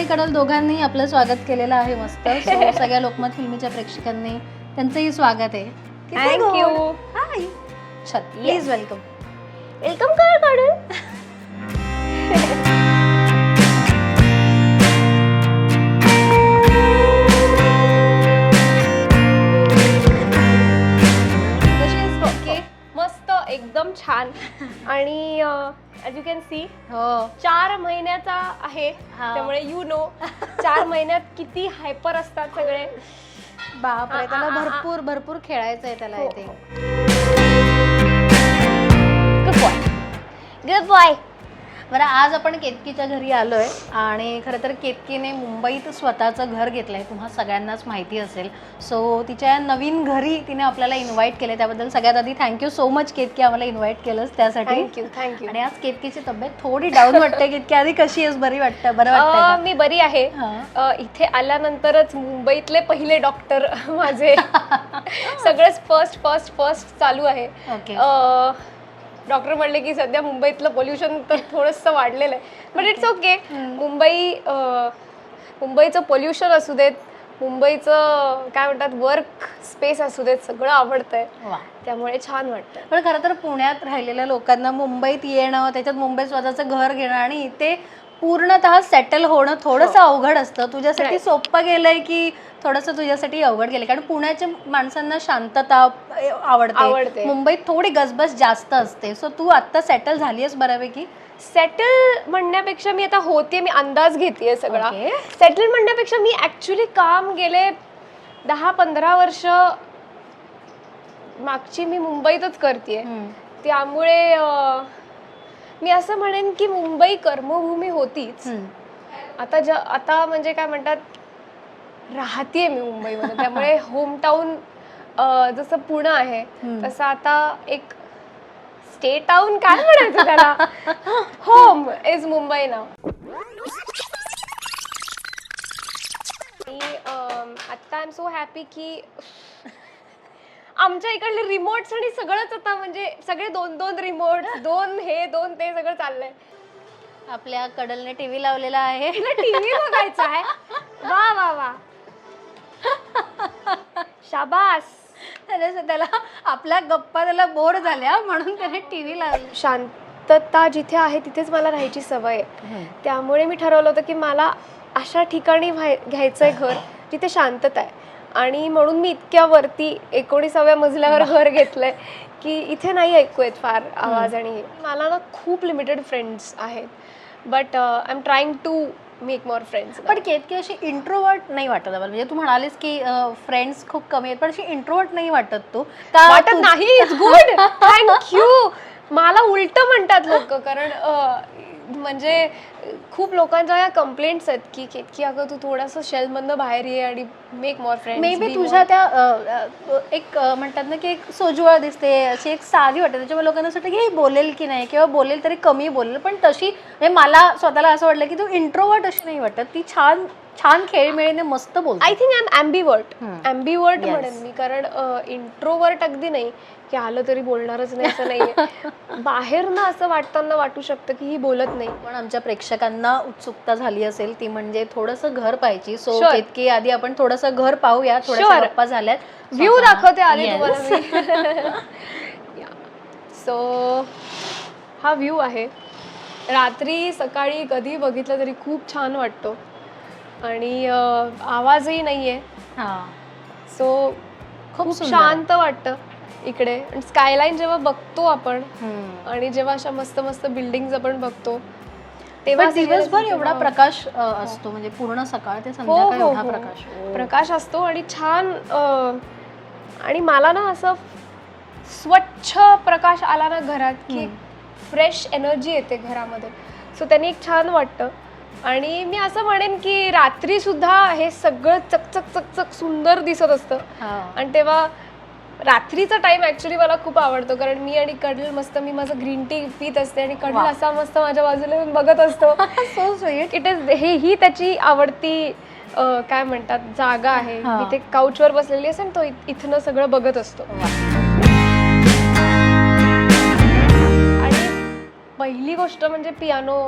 आणि कडल दोघांनी आपलं स्वागत केलेलं आहे मस्त. So, सगळ्या लोकमत फिल्मीच्या प्रेक्षकांनी त्यांचंही स्वागत आहे. Thank you. Please welcome welcome कर कडल ॲज यू कॅन सी हो चार महिन्याचा आहे हा. त्यामुळे यू नो चार महिन्यात किती हायपर असतात सगळे बापरे आ, त्याला आ, आ, आ. भरपूर भरपूर खेळायचं आहे त्याला हो, इथे हो. गुड बॉय गुड बॉय बरं आज आपण केतकीच्या घरी आलोय आणि खरं तर केतकीने मुंबईत स्वतःचं घर घेतलंय. तुम्हा सगळ्यांनाच माहिती असेल. सो तिच्या नवीन घरी तिने आपल्याला इन्व्हाइट केले त्याबद्दल सगळ्यात आधी थँक्यू सो मच केतकी आम्हाला इन्व्हाइट केलंस त्यासाठी. थँक्यू थँक्यू आणि आज केतकीची तब्येत थोडी डाऊन वाटते. केतकी आधी कशी आहेस? बरी वाटतं? बरं वाटतं मी बरी आहे. इथे आल्यानंतरच मुंबईतले पहिले डॉक्टर माझे. सगळंच फर्स्ट फर्स्ट फर्स्ट चालू आहे. ओके डॉक्टर म्हणले की सध्या मुंबईतलं पोल्युशन तर थोडंसं वाढलेलं आहे. बट इट्स ओके मुंबई मुंबईचं पोल्युशन असू देत मुंबईचं काय म्हणतात वर्क स्पेस असू देत सगळं आवडतंय. त्यामुळे छान वाटतं पण खरं तर पुण्यात राहिलेल्या लोकांना मुंबईत येणं त्याच्यात मुंबईत स्वतःचं घर घेणं आणि इथे पूर्णतः सेटल होणं थोडंसं अवघड असतं. तुझ्यासाठी हो. सोपं गेलंय की थोडंसं तुझ्यासाठी अवघड गेलं कारण पुण्याच्या माणसांना शांतता आवडते. मुंबईत थोडी गजबज जास्त असते. सो तू आता सेटल झालीयस बऱ्यापैकी? सेटल म्हणण्यापेक्षा मी आता होते मी अंदाज घेते सगळा. सेटल म्हणण्यापेक्षा मी ऍक्च्युली काम गेले दहा पंधरा वर्ष मागची मी मुंबईतच करते त्यामुळे मी असं म्हणेन की मुंबई कर्मभूमी होतीच. आता ज आता म्हणजे काय म्हणतात राहतीये मी मुंबईमध्ये. त्यामुळे होमटाऊन जसं पुणे आहे. तसं आता एक स्टे टाऊन काय म्हणायचं त्याला? होम इज मुंबई नाव अम, आता आय एम सो हॅपी की आमच्या इकडले रिमोट्स आणि सगळंच आता म्हणजे सगळे दोन दोन रिमोट दोन हे दोन ते सगळं चाललंय. आपल्या कडलने टीव्ही लावलेला आहे. टीव्ही बघायचा आहे? वा वा वा. शाबास. त्याला त्याला आपल्या गप्पा त्याला बोर झाल्या म्हणून त्याने टीव्ही लावली. शांतता जिथे आहे तिथेच मला राहायची सवय आहे. त्यामुळे मी ठरवलं होतं की मला अशा ठिकाणी व्हाय घ्यायचं आहे घर जिथे शांतता आहे. आणि म्हणून मी इतक्या वरती एकोणीसाव्या मजल्यावर घर घेतलंय की इथे नाही ऐकू येत फार आवाज आणि हे. मला ना खूप लिमिटेड फ्रेंड्स आहेत. But I am trying to make more friends पण केतकी अशी इंट्रोवर्ट नाही वाटत आम्हाला. म्हणजे तू म्हणालीस की फ्रेंड्स खूप कमी आहेत पण अशी इंट्रोवर्ट नाही वाटत तू. वाटत नाही. गुड थँक्यू मला उलट म्हणतात लोक कारण अं, म्हणजे खूप लोकांच्या या कंप्लेंट्स आहेत की केतकी अगं तू थोडंसं शेलमधनं बाहेर ये आणि make more friend may be तुझ्या त्या एक म्हणतात ना की एक सोज्वळ दिसते अशी एक साधी वाटते. त्याच्यामुळे लोकांना असं वाटतं की हे बोलेल की नाही किंवा बोलेल तरी कमी बोलेल. पण तशी म्हणजे मला स्वतःला असं वाटलं की तू इंट्रोवर्ट अशी नाही वाटत. ती छान छान खेळमेळीने मस्त बोलते. I think I am ambivert. Ambivert. म्हणेन मी. कारण इंट्रोवर्ट अगदी नाही. की आलं तरी बोलणारच नाही असं नाहीये. बाहेर ना असं वाटताना वाटू शकतं की ही बोलत नाही. पण आमच्या प्रेक्षकांना उत्सुकता झाली असेल ती म्हणजे थोडंसं घर पाहिजे सो. केतकी आधी आपण थोडंसं घर पाहूया. गप्पा झाल्यात. व्ह्यू. दाखवते Yes. तुम्हाला सो हा व्ह्यू आहे. रात्री सकाळी कधी बघितलं तरी खूप छान वाटतो. आणि आवाजही नाहीये. हा. सो खूप. शांत वाटतं. इकडे स्कायलाईन जेव्हा बघतो आपण. आणि जेव्हा अशा मस्त मस्त बिल्डिंग आपण बघतो तेव्हा दिवसभर एवढा प्रकाश अ, असतो म्हणजे पूर्ण सकाळ ते हो संध्याकाळ हो एवढा हो. प्रकाश. प्रकाश असतो आणि छान आणि मला ना असं स्वच्छ प्रकाश आला ना घरात की. फ्रेश एनर्जी येते घरामध्ये सो त्यांनी एक छान वाटतं आणि मी असं म्हणेन की रात्री सुद्धा हे सगळं चकचक चकचक सुंदर दिसत असतं हा. आणि तेव्हा रात्रीचा टाइम ऍक्च्युली मला खूप आवडतो कारण मी आणि कडल मस्त मी माझं ग्रीन टी पित असते आणि कडल. असा मस्त माझ्या बाजूला येऊन बघत असतो. So sweet. इट इज हे ही त्याची आवडती काय म्हणतात जागा आहे. ते काउचवर बसलेली असेल तो इथनं सगळं बघत असतो. आणि पहिली गोष्ट म्हणजे पियानो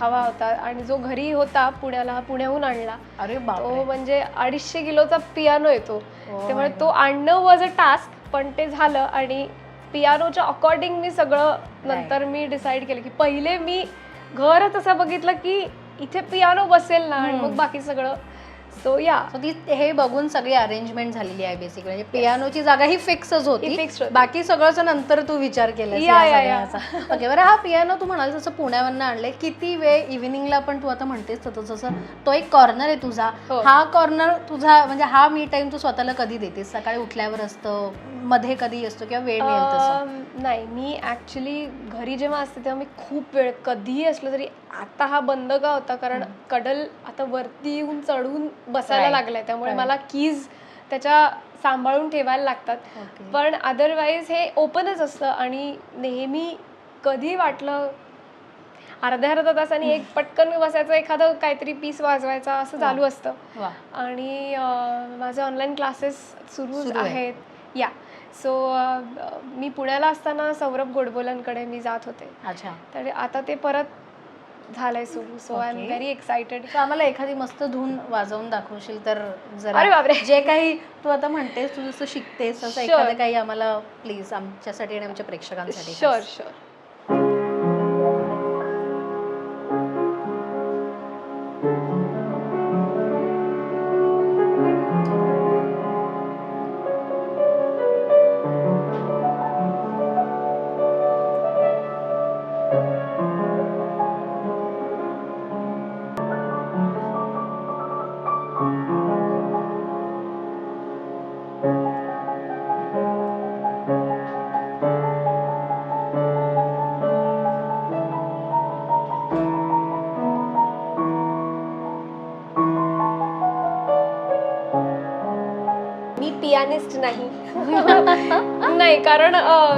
हवा होता आणि जो घरी होता पुण्याला पुण्याहून आणला. अरे तो म्हणजे अडीचशे किलोचा पियानो येतो. त्यामुळे तो आणणं वॉज अ टास्क पण ते झालं आणि पियानोच्या अकॉर्डिंग मी सगळं नंतर मी डिसाईड केलं की पहिले मी घरच असं बघितलं की इथे पियानो बसेल ना आणि. मग बाकी सगळं सो या. So ती हे बघून सगळी अरेंजमेंट झालेली आहे बेसिक म्हणजे पियानोची जागा ही फिक्सच होती. होती. बाकी सगळंच नंतर तू विचार केला. ओके बरं हा पियानो तू म्हणाल जसं पुण्यावरनं आणले किती वेळ इव्हिनिंगला पण तू आता म्हणतेस तसं जसं तो एक कॉर्नर आहे तुझा. हो. हा कॉर्नर तुझा म्हणजे हा मी टाइम तू स्वतःला कधी देतेस? सकाळी उठल्यावर असतं मध्ये कधी असतो किंवा वेळ नाही मी ऍक्च्युली घरी जेव्हा असते तेव्हा मी खूप वेळ कधीही असलो तरी आता हा बंद का होता? कारण कडल आता वरती येऊन चढून बसायला. लागलाय त्यामुळे. मला कीज त्याच्या सांभाळून ठेवायला लागतात. पण अदरवाईज हे ओपनच असतं आणि नेहमी कधी वाटलं अर्ध्या अर्धा तासाने एक पटकन बसायचं एखादं काहीतरी पीस वाजवायचा असं चालू असतं आणि माझे ऑनलाईन क्लासेस सुरू सुरू आहे. आहेत या सो मी पुण्याला असताना सौरभ गोडबोलांकडे मी जात होते अच्छा तर आता ते परत झालंय सुरू so I am Okay. Very excited तर आम्हाला एखादी मस्त धून वाजवून दाखवशील तर अरे जरा बापरे. जे काही तू आता म्हणतेस तू जसं शिकतेस तसं Sure. एखादं काही आम्हाला प्लीज आमच्यासाठी आणि आमच्या प्रेक्षकांसाठी शुअर शुअर पियानिस्ट नाही. नाही कारण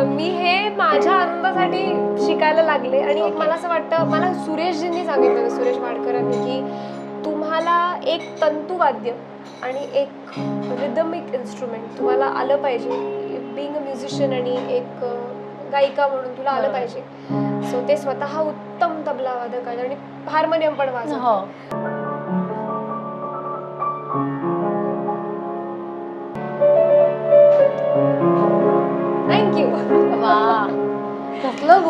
मी हे माझ्या आनंदासाठी शिकायला लागले आणि एक मला असं वाटतं मला सुरेशजींनी सांगितलं सुरेश वाडकरांनी की तुम्हाला एक तंतुवाद्य आणि एक रिदमिक इन्स्ट्रुमेंट तुम्हाला आलं पाहिजे. बिंग अ म्युझिशियन आणि एक गायिका म्हणून तुला आलं. पाहिजे. सो ते स्वतः उत्तम तबला वादक आहेत आणि हार्मोनियम पण वाजवतात.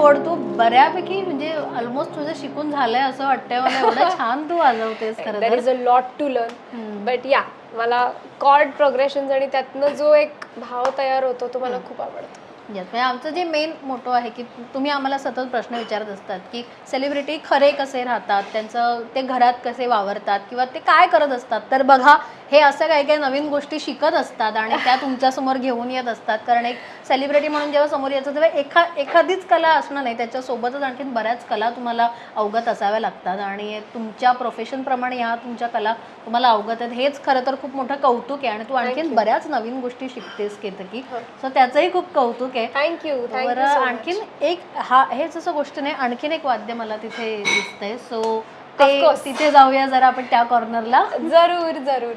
गोड तू बऱ्यापैकी म्हणजे ऑलमोस्ट तुझं शिकून झालंय असं वाटतंय. मला एवढं छान तू वाजवतेस खरं तर. Is a lot to learn. But yeah मला कॉर्ड प्रोग्रेशन आणि त्यातनं जो एक भाव तयार होतो तो मला खूप आवडतो. म्हणजे आमचं जे मेन मोटो आहे की तुम्ही आम्हाला सतत प्रश्न विचारत असतात की सेलिब्रिटी खरे कसे राहतात? त्यांचं ते घरात कसे वावरतात? किंवा ते काय करत असतात? तर बघा हे असं काही काही नवीन गोष्टी शिकत असतात आणि त्या तुमच्यासमोर घेऊन येत असतात. कारण एक सेलिब्रिटी म्हणून जेव्हा समोर यायचं तेव्हा एखा एखादीच कला असणं नाही. त्याच्यासोबतच आणखीन बऱ्याच कला तुम्हाला अवगत असाव्या लागतात. आणि तुमच्या प्रोफेशनप्रमाणे ह्या तुमच्या कला तुम्हाला अवगत आहेत. हेच खरं तर खूप मोठं कौतुक आहे. आणि तू आणखीन. बऱ्याच नवीन गोष्टी शिकतेस केतकी. हो. सो त्याचंही खूप कौतुक आहे. थँक्यू बरं आणखीन एक हा हेच असं गोष्ट नाही. आणखीन एक वाद्य मला तिथे दिसतंय. सो ते. तिथे जाऊया जरा आपण त्या कॉर्नरला जरूर जरूर.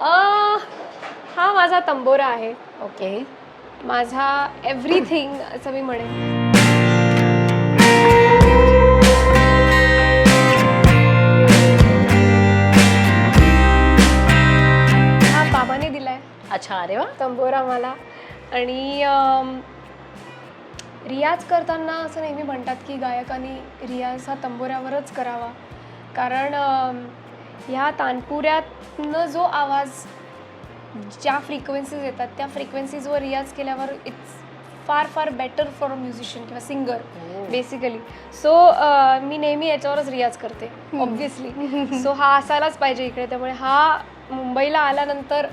हा माझा तंबोरा आहे. ओके. माझा एव्हरीथिंग असं मी म्हणेन. हा बाबाने दिलाय. अच्छा अरे वा. तंबोरा मला. आणि अम, रियाज करताना असं नेहमी म्हणतात की गायकांनी रियाज हा तंबोऱ्यावरच करावा. कारण अम, ह्या तानपुऱ्यातनं जो आवाज ज्या फ्रिक्वेन्सीज येतात त्या फ्रिक्वेन्सीजवर रियाज केल्यावर it's far far better for a musician किंवा सिंगर बेसिकली सो मी नेहमी याच्यावरच रियाज करते ऑब्व्हियसली सो हा असायलाच पाहिजे इकडे त्यामुळे हा मुंबईला आल्यानंतर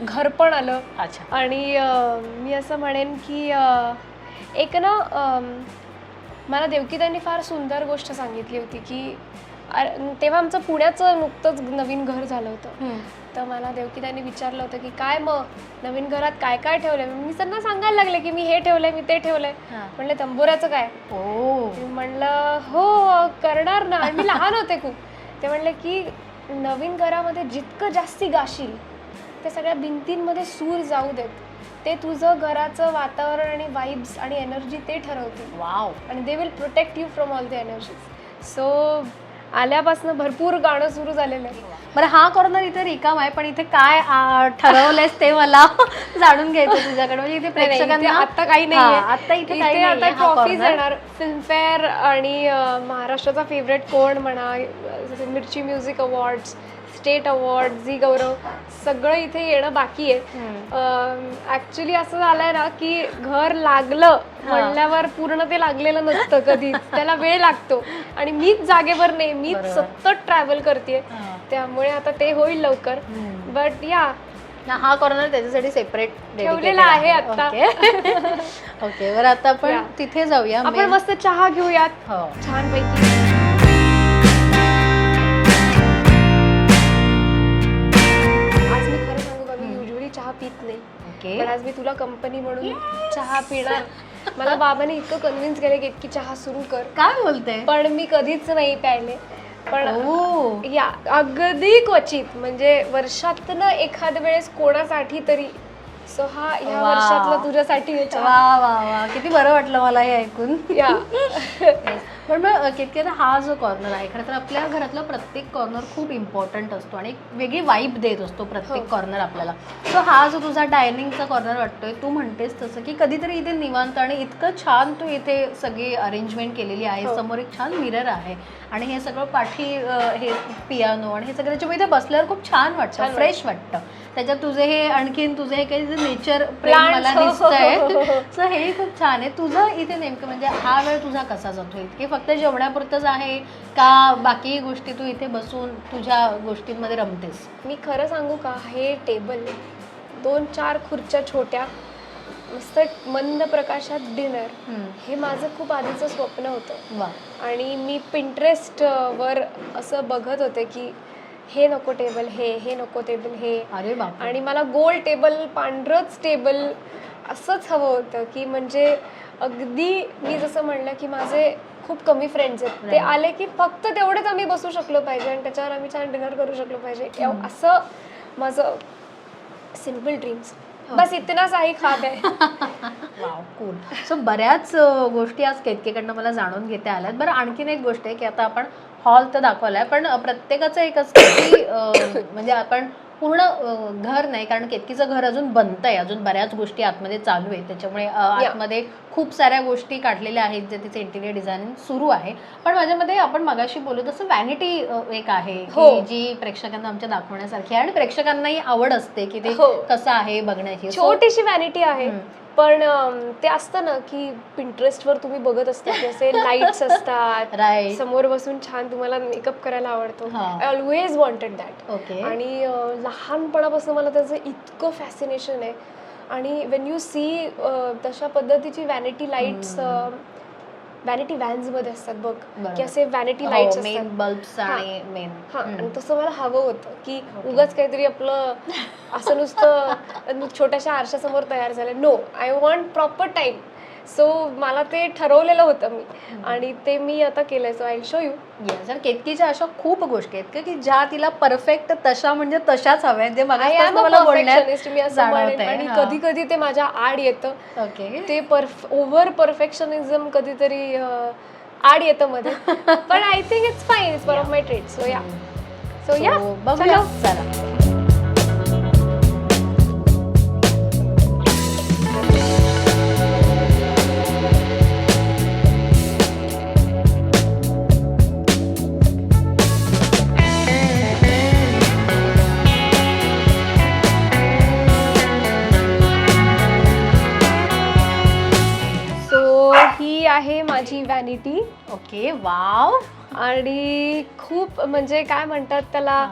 घर पण आलं. अच्छा. आणि मी असं म्हणेन की एक ना मला देवकी त्यांनी फार सुंदर गोष्ट सांगितली होती की तेव्हा आमचं पुण्याचं नुकतंच नवीन घर झालं होतं. तर मला देवकी त्यांनी विचारलं होतं की काय मग? नवीन घरात काय काय ठेवलंय? मी त्यांना सांगायला लागले की मी हे ठेवलंय मी ते ठेवलंय. म्हणले तंबोऱ्याचं काय? म्हणलं हो करणार ना. मी लहान होते खूप. ते म्हणले की नवीन घरामध्ये जितकं जास्ती गाशील ते सगळ्या भिंतींमध्ये सूर जाऊ देत. ते तुझं घराचं वातावरण आणि वाईब्स आणि एनर्जी ते ठरवतील. वाव आणि they will protect you from all the energies so आल्यापासून भरपूर गाणं सुरू झालेलं आहे. बरं हा कॉर्नर इथे रिकाम आहे पण इथे काय ठरवलंयस ते मला जाणून घ्यायचं तुझ्याकडे. म्हणजे इथे प्रेक्षकांना आता काही नाही आता इथे काही आता ट्रॉफीज corner. येणार. फिल्मफेअर आणि महाराष्ट्राचा फेवरेट कोण म्हणा Mirchi music awards state award Zee Gaurav. सगळं इथे येणं बाकी आहे. ऍक्च्युली असं झालंय ना की घर लागलं म्हणल्यावर पूर्ण ते लागलेलं नसतं कधीच. त्याला वेळ लागतो. आणि मीच जागेवर नाही मीच. सतत ट्रॅव्हल करते. त्यामुळे आता ते होईल लवकर. बट या हा कॉर्नर त्याच्यासाठी सेपरेट ठेवलेला आहे. आता. ओके बरं आता आपण. तिथे जाऊया. आपण मस्त चहा घेऊयात. हो. छानपैकी. पित नाही. ओके. पण आज मी तुला कंपनी म्हणून चहा पिणार. मला बाबाने इतकं कन्व्हिन्स केलं की इतकी चहा सुरू कर. काय बोलते पण मी कधीच नाही प्यायले. पण या अगदी क्वचित. म्हणजे वर्षातनं एखाद्या वेळेस कोणासाठी तरी. सो हा ह्या वा. वर्षातलं तुझ्यासाठी. वा वा वा. किती बरं वाटलं मला हे ऐकून. या. पण मग कितके हा जो कॉर्नर आहे खरं तर आपल्या घरातला प्रत्येक कॉर्नर खूप इम्पॉर्टंट असतो आणि एक वेगळी वाईब देत असतो प्रत्येक हो. कॉर्नर आपल्याला सो हा जो तुझा डायनिंगचा कॉर्नर वाटतोय तू म्हणतेस तसं की कधीतरी इथे निवांत आणि इतकं छान तू इथे सगळी अरेंजमेंट केलेली आहे हो. समोर एक छान मिरर आहे आणि हे सगळं पाठी हे पियानो आणि हे सगळं त्याच्यामुळे इथे बसल्यावर खूप छान वाटतं फ्रेश वाटतं त्याच्यात तुझे हे आणखीन तुझे हे काही नेचर Plants, मला हो, हो, हो, हो. सो हे खूप छान आहे तुझं इथे नेमकं म्हणजे हा वेळ तुझा कसा जातोय की फक्त जेवणापुरतंच आहे का बाकी गोष्टी तू इथे बसून तुझ्या गोष्टींमध्ये रमतेस? मी खरं सांगू का? हे टेबल दोन चार खुर्च्या छोट्या मस्त मंद प्रकाशात डिनर हे माझं खूप आधीचं स्वप्न होतं. वा. आणि मी पिंटरेस्ट वर असं बघत होते की हे नको टेबल हे हे नको टेबल हे. अरे बाप आणि मला गोल टेबल पांढरंच टेबल असंच हवं होतं की म्हणजे अगदी मी जसं म्हणलं की माझे खूप कमी फ्रेंड्स आहेत. ते. आले की फक्त तेवढेच आम्ही बसू शकलो पाहिजे आणि त्याच्यावर आम्ही छान डिनर करू शकलो पाहिजे. असं माझं सिंपल ड्रीम्स बस इतनाच आहे खात आहे. वाव कूल सो बऱ्याच गोष्टी आज केतकेकडनं मला जाणून घेता आल्यात. बरं आणखीन एक गोष्ट आहे की आता आपण हॉल तर दाखवलाय पण अ, प्रत्येकाचं एक असतं की म्हणजे आपण पूर्ण घर नाही कारण केतकीचं घर अजून बनतंय अजून बऱ्याच गोष्टी आतमध्ये चालू आहेत त्याच्यामुळे आतमध्ये खूप साऱ्या गोष्टी काढलेल्या आहेत जे तिचे इंटिरियर डिझायनिंग सुरू आहे पण माझ्यामध्ये आपण मगाशी बोलू तसं व्हॅनिटी एक आहे हो. जी प्रेक्षकांना आमच्या दाखवण्यासारखी आहे आणि प्रेक्षकांनाही आवड असते की ते हो. कसं आहे बघण्याची छोटीशी व्हॅनिटी आहे. पण ते असतं ना की Pinterest वर तुम्ही बघत असता की असे लाईट्स असतात. समोर बसून छान तुम्हाला मेकअप करायला आवडतो. I always wanted that okay आणि लहानपणापासून मला त्याचं इतकं फॅसिनेशन आहे. आणि वेन यू सी तशा पद्धतीची व्हॅनिटी लाईट्स व्हॅनिटी व्हॅन्समध्ये असतात बघ. की असे व्हॅनिटी लाईट्स मेन असतात बल्ब्स हा. आणि मेन हा तसं मला हवं होतं की. उगाच काहीतरी आपलं असं नुसतं छोट्याशा आरशासमोर तयार झालं no I want proper time so मला ते ठरवलेलं होतं मी. आणि ते मी आता केलंय. So I show you sir केतकीच्या अशा खूप गोष्टी आहेत. का की ज्या तिला परफेक्ट तशा म्हणजे तशाच हव्या आहेत. जे मला बोलण्यात मी असं म्हणेन. आणि हा. कधी कधी ते माझ्या आड येतं. ओके ते परफ ओव्हर परफेक्शनिझम कधीतरी अं, आड येतं मध्ये. पण I think it's fine it's one of my trade so yeah so yeah So, बघूया. चला. Okay wow. आणि खूप म्हणजे काय म्हणतात त्याला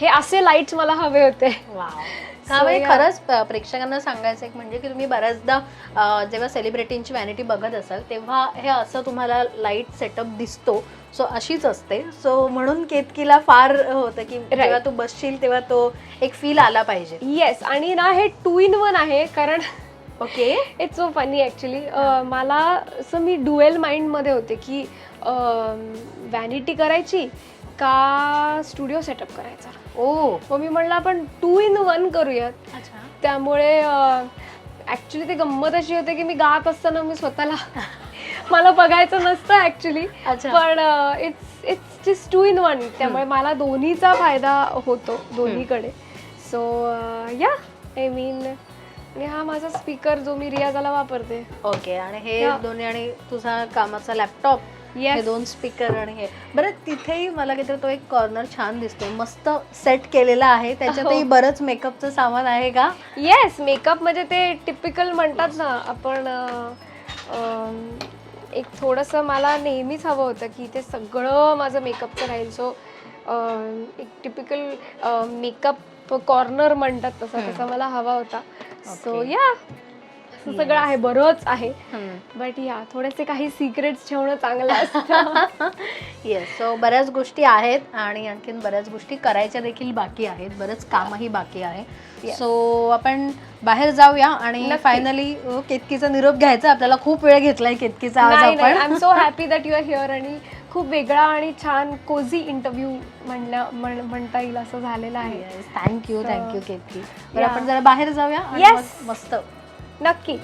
हे. असे लाईट्स मला हवे होते. वाव. So, म्हणजे yeah. खरंच प- प्रेक्षकांना सांगायचं एक म्हणजे की तुम्ही बऱ्याचदा अं, जेव्हा सेलिब्रिटींची व्हॅनिटी बघत असाल तेव्हा हे असं तुम्हाला लाइट सेटअप दिसतो. सो अशीच असते. सो म्हणून केतकीला फार होतं की जेव्हा तू बसशील तेव्हा तो एक फील आला पाहिजे. येस आणि ना हे टू इन वन आहे कारण okay it's so funny actually मला असं मी डुएल माइंडमध्ये होते की व्हॅनिटी करायची का स्टुडिओ सेटअप करायचा? ओ. मग मी म्हणलं आपण टू इन वन करूयात. अच्छा. त्यामुळे ॲक्च्युली ते गंमत अशी होते की मी गात असताना मी स्वतःला मला बघायचं नसतं ऍक्च्युली अच्छा. पण it's it's just two in one त्यामुळे मला दोन्हीचा फायदा होतो दोन्हीकडे. सो या आय मीन आणि हा माझा स्पीकर जो मी रियाजाला वापरते. ओके आणि हे. दोन्ही आणि तुझा कामाचा लॅपटॉप हे दोन स्पीकर आणि हे. बरं तिथेही मला काहीतरी तो एक कॉर्नर छान दिसतोय. मस्त सेट केलेला आहे. त्याच्यातही हो. बरंच मेकअपचं सामान आहे का? येस मेकअप म्हणजे ते टिपिकल म्हणतात ना आपण अं, अं, एक थोडंसं मला नेहमीच हवं होतं की ते सगळं माझं मेकअपचं राहील. सो एक टिपिकल मेकअप कॉर्नर म्हणतात तसं. तसा मला हवा होता सो. या असं सगळं आहे बरंच आहे. बट या थोडेसे काही सिक्रेट्स ठेवणं चांगलं असतं येस सो बऱ्याच गोष्टी आहेत आणि आणखीन बऱ्याच गोष्टी करायच्या देखील बाकी आहेत बरंच कामही बाकी आहे. सो आपण बाहेर जाऊया आणि. फायनली केतकीचा निरोप घ्यायचा आपल्याला खूप वेळ घेतलाय केतकीचा नाही आय आपण am so happy that you are here आणि खूप वेगळा आणि छान कोझी इंटरव्ह्यू म्हणण्या म्हण- म्हणता येईल असं झालेलं आहे थँक्यू So, थँक्यू केतकी बरं yeah. आपण जरा बाहेर जाऊया आणि Yes. मग मस्त नक्की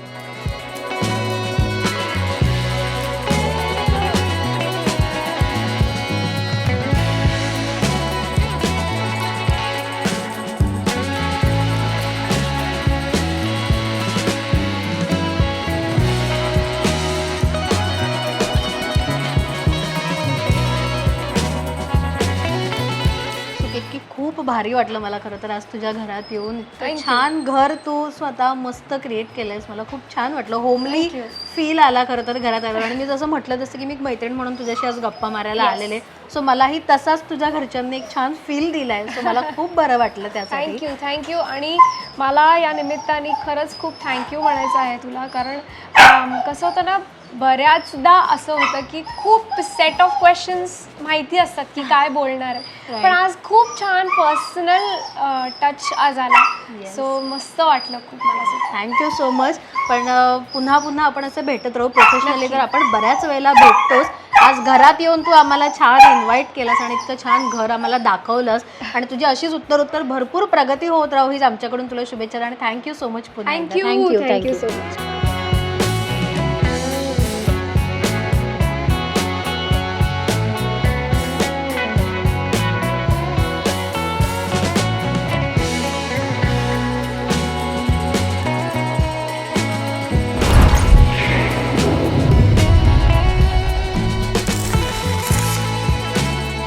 खूप भारी वाटलं मला खरं तर. आज तुझ्या घरात येऊन इतकं Thank you. छान घर तू स्वतः मस्त क्रिएट केलंयस. मला खूप छान वाटलं. Homely Thank you. फील आला खरं तर घरात आलं आणि मी जसं म्हटलं जसं की मी एक मैत्रीण म्हणून तुझ्याशी आज गप्पा मारायला Yes. आलेले. सो मलाही तसाच तुझ्या घरच्यांनी एक छान फील दिलाय. सो मला खूप बरं वाटलं त्यासाठी. थँक्यू थँक्यू आणि मला या निमित्ताने खरंच खूप थँक्यू म्हणायचं आहे तुला. कारण अम, कसं होतं ना बऱ्याचदा असं होतं की खूप सेट ऑफ क्वेश्चन्स माहिती असतात की काय बोलणार आहे. पण आज खूप छान पर्सनल टच आज आला. सो मस्त वाटलं खूप मला असं. थँक्यू सो मच पण पुन्हा पुन्हा आपण असं भेटत राहू प्रोफेशनली तर आपण बऱ्याच वेळेला भेटतोच. आज घरात येऊन तू आम्हाला छान इन्व्हाइट केलंस आणि इतकं छान घर आम्हाला दाखवलंस. आणि तुझी अशीच उत्तर उत्तर भरपूर प्रगती होत राहू हीच आमच्याकडून तुला शुभेच्छा. आणि थँक्यू सो मच पुन्हा thank you thank you thank you so much